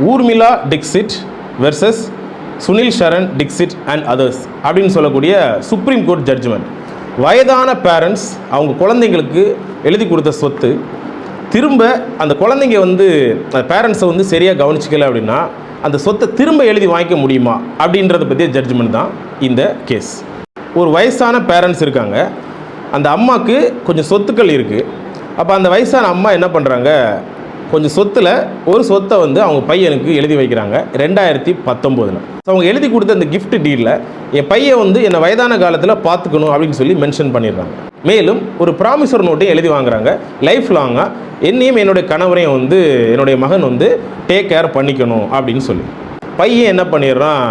Urmila Dixit versus Sunil Sharan Dixit and others அப்படின்னு சொல்லக்கூடிய supreme court judgement வயதான parents அவங்க குழந்தைங்களுக்கு எழுதி கொடுத்த சொத்து திரும்ப அந்த குழந்தைங்க வந்து பேரண்ட்ஸை வந்து சரியாக கவனிச்சிக்கல அப்படின்னா அந்த சொத்தை திரும்ப எழுதி வாங்கிக்க முடியுமா அப்படின்றத பற்றிய ஜட்ஜ்மெண்ட் தான் இந்த கேஸ் ஒரு வயசான பேரண்ட்ஸ் இருக்காங்க. அந்த அம்மாவுக்கு கொஞ்சம் சொத்துக்கள் இருக்குது அப்போ அந்த வயசான அம்மா என்ன பண்ணுறாங்க கொஞ்சம் சொத்தில் ஒரு சொத்தை வந்து அவங்க பையனுக்கு எழுதி வைக்கிறாங்க ரெண்டாயிரத்தி பத்தொம்போதில். ஸோ அவங்க எழுதி கொடுத்த அந்த கிஃப்ட் டீலில் என் பையன் வந்து என்னை வயதான காலத்தில் பார்த்துக்கணும் அப்படின்னு சொல்லி மென்ஷன் பண்ணிடுறாங்க. மேலும் ஒரு ப்ராமிசர் நோட்டையும் எழுதி வாங்குறாங்க. லைஃப் லாங்காக என்னையும் என்னுடைய கணவரையும் வந்து என்னுடைய மகன் வந்து டேக் கேர் பண்ணிக்கணும் அப்படின்னு சொல்லி. பையன் என்ன பண்ணிடுறான்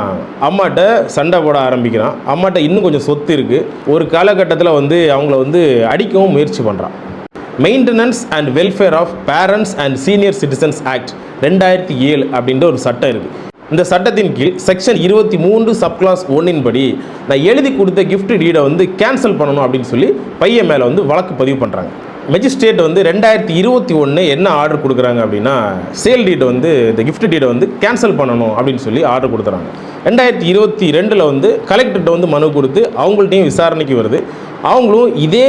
அம்மாட்ட சண்டை போட ஆரம்பிக்கிறான். அம்மாட்ட இன்னும் கொஞ்சம் சொத்து இருக்குது ஒரு காலகட்டத்தில் வந்து அவங்கள வந்து அடிக்கவும் முயற்சி பண்ணுறான் maintenance and welfare of parents and senior citizens act ரெண்டாயிரத்தி ஏழு அப்படின்ற ஒரு சட்டம் இருக்குது. இந்த சட்டத்தின் கீழ் செக்ஷன் இருபத்தி மூன்று சப்கிளாஸ் ஒன்னின் படி நான் எழுதி கொடுத்த கிஃப்ட் டீடை வந்து கேன்சல் பண்ணணும் அப்படின்னு சொல்லி பையன் மேலே வந்து வழக்கு பதிவு பண்ணுறாங்க மெஜிஸ்ட்ரேட் வந்து ரெண்டாயிரத்தி இருபத்தி ஒன்று என்ன ஆர்டர் கொடுக்குறாங்க அப்படின்னா சேல் டீட் வந்து இந்த கிஃப்ட் டீடை வந்து கேன்சல் பண்ணணும் அப்படின்னு சொல்லி ஆர்டர் கொடுத்துறாங்க. ரெண்டாயிரத்தி இருபத்தி ரெண்டில் வந்து கலெக்டர்கிட்ட வந்து மனு கொடுத்து அவங்கள்ட்டையும் விசாரணைக்கு வருது. அவங்களும் இதே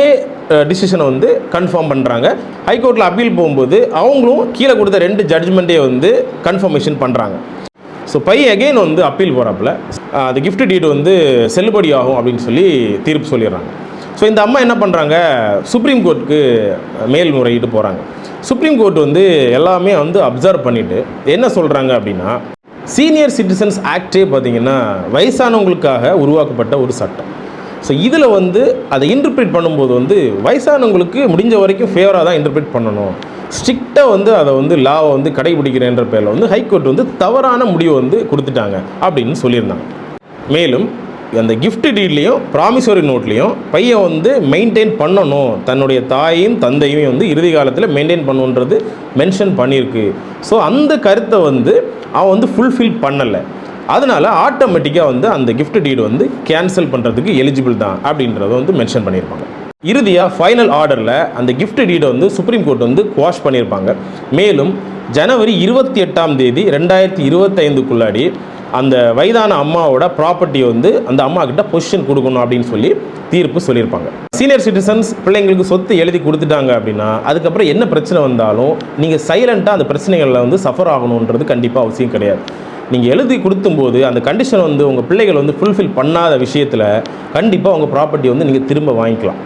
டிசிஷனை வந்து கன்ஃபார்ம் பண்ணுறாங்க ஹைகோர்ட்டில் அப்பீல் போகும்போது அவங்களும் கீழே கொடுத்த ரெண்டு ஜட்ஜ்மெண்ட்டே வந்து கன்ஃபர்மேஷன் பண்ணுறாங்க ஸோ பை அகைன் வந்து அப்பீல் போகிறாப்புல அந்த கிஃப்ட் டீடு வந்து செல்லுபடி ஆகும் அப்படின்னு சொல்லி தீர்ப்பு சொல்லிடுறாங்க. ஸோ இந்த அம்மா என்ன பண்ணுறாங்க சுப்ரீம் கோர்ட்டுக்கு மேல்முறையீடு போகிறாங்க சுப்ரீம் கோர்ட் வந்து எல்லாமே வந்து அப்சர்வ் பண்ணிவிட்டு என்ன சொல்கிறாங்க அப்படின்னா சீனியர் சிட்டிசன்ஸ் ஆக்டே பார்த்தீங்கன்னா வயசானவங்களுக்காக உருவாக்கப்பட்ட ஒரு சட்டம். ஸோ இதில் வந்து அதை இன்டர்பிரேட் பண்ணும்போது வந்து வயசானவங்களுக்கு முடிஞ்ச வரைக்கும் ஃபேவராக தான் இன்டர்பிரேட் பண்ணணும். ஸ்ட்ரிக்டாக வந்து அதை வந்து லாவை வந்து கடைபிடிக்கிறேன்ற பேரில் வந்து ஹைகோர்ட் வந்து தவறான முடிவை வந்து கொடுத்துட்டாங்க அப்படின்னு சொல்லியிருந்தாங்க. மேலும் அந்த கிஃப்ட் டீட்லேயும் ப்ராமிசரி நோட்லேயும் பையன் வந்து மெயின்டைன் பண்ணணும். தன்னுடைய தாயையும் தந்தையும் வந்து இறுதி காலத்தில் மெயின்டைன் பண்ணணுன்றது மென்ஷன் பண்ணியிருக்கு. ஸோ அந்த கருத்தை வந்து அவன் வந்து ஃபுல்ஃபில் பண்ணலை. அதனால் ஆட்டோமேட்டிக்காக வந்து அந்த கிஃப்ட் டீடு வந்து கேன்சல் பண்ணுறதுக்கு எலிஜிபிள் தான் அப்படின்றத வந்து மென்ஷன் பண்ணியிருப்பாங்க. இறுதியாக ஃபைனல் ஆர்டரில் அந்த கிஃப்ட் டீடை வந்து சுப்ரீம் கோர்ட் வந்து குவாஷ் பண்ணியிருப்பாங்க. மேலும் ஜனவரி இருபத்தி எட்டாம் தேதி ரெண்டாயிரத்தி இருபத்தைந்துக்குள்ளாடி அந்த வயதான அம்மாவோட ப்ராப்பர்ட்டியை வந்து அந்த அம்மா கிட்ட பொசிஷன் கொடுக்கணும் அப்படின்னு சொல்லி தீர்ப்பு சொல்லியிருப்பாங்க. சீனியர் சிட்டிசன்ஸ் பிள்ளைங்களுக்கு சொத்து எழுதி கொடுத்துட்டாங்க அப்படின்னா அதுக்கப்புறம் என்ன பிரச்சனை வந்தாலும் நீங்கள் சைலண்ட்டாக அந்த பிரச்சனைகளில் வந்து சஃபர் ஆகணுன்றது கண்டிப்பாக அவசியம் கிடையாது. நீங்கள் எழுதி கொடுத்தும்போது அந்த கண்டிஷன் வந்து உங்கள் பிள்ளைகள் வந்து ஃபுல்ஃபில் பண்ணாத விஷயத்தில் கண்டிப்பாக உங்கள் ப்ராப்பர்ட்டி வந்து நீங்கள் திரும்ப வாங்கிக்கலாம்.